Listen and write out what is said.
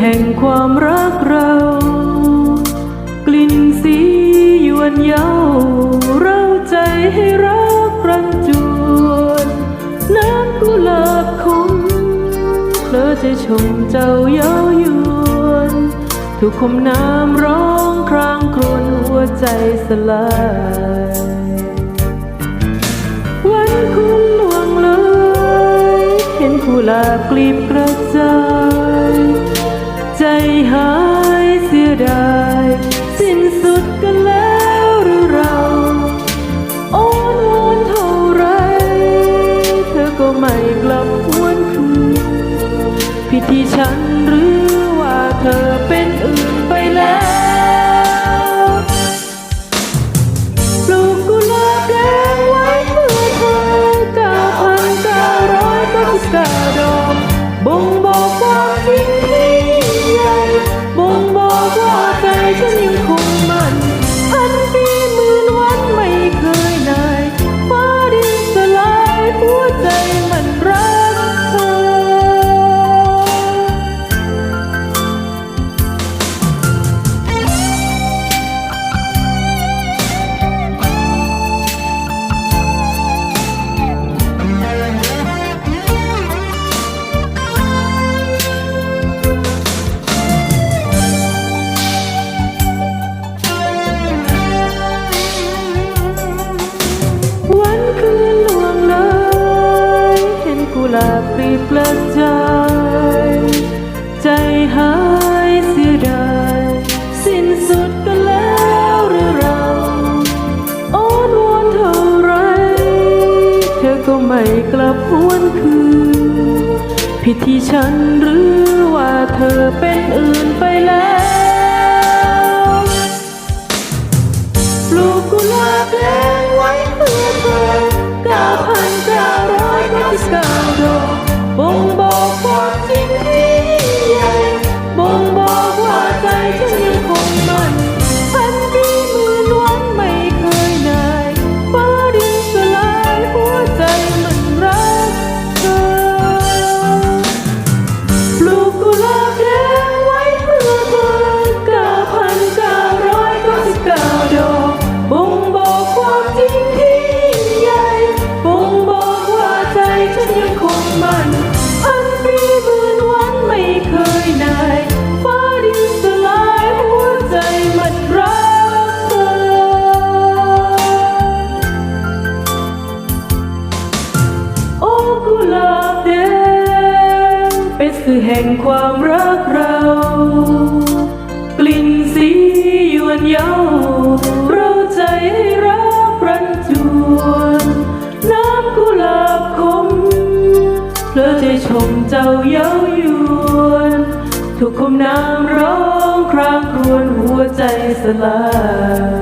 แห่งความรักเรา กลิ่นสียวนเยาเราใจให้รักรันจวนน้ำกุหลาบคมเพลอใจชมเจ้าเย้ายวนถูกคมน้ำร้องครางครวญหัวใจสลายวันคุณลวงเลย เห็นกุหลาบกลีบกระจาย ใจ กุหลาบปลีกระจายใจหายเสียดายสิ้นสุดกันแล้วหรือเราอ้อนวอนเท่าไร เธอก็ไม่กลับหวนคืน ผิดที่ฉันหรือว่าเธอเป็นอื่นไปแล้ว สื่อแห่งความรักเรา กลิ่นสียวนเยาเราใจให้รักรันจวน น้ำกุหลาบคมเพลอใจชมเจ้าเย้ายวนถูกคมน้ำร้องครางครวญหัวใจสลาย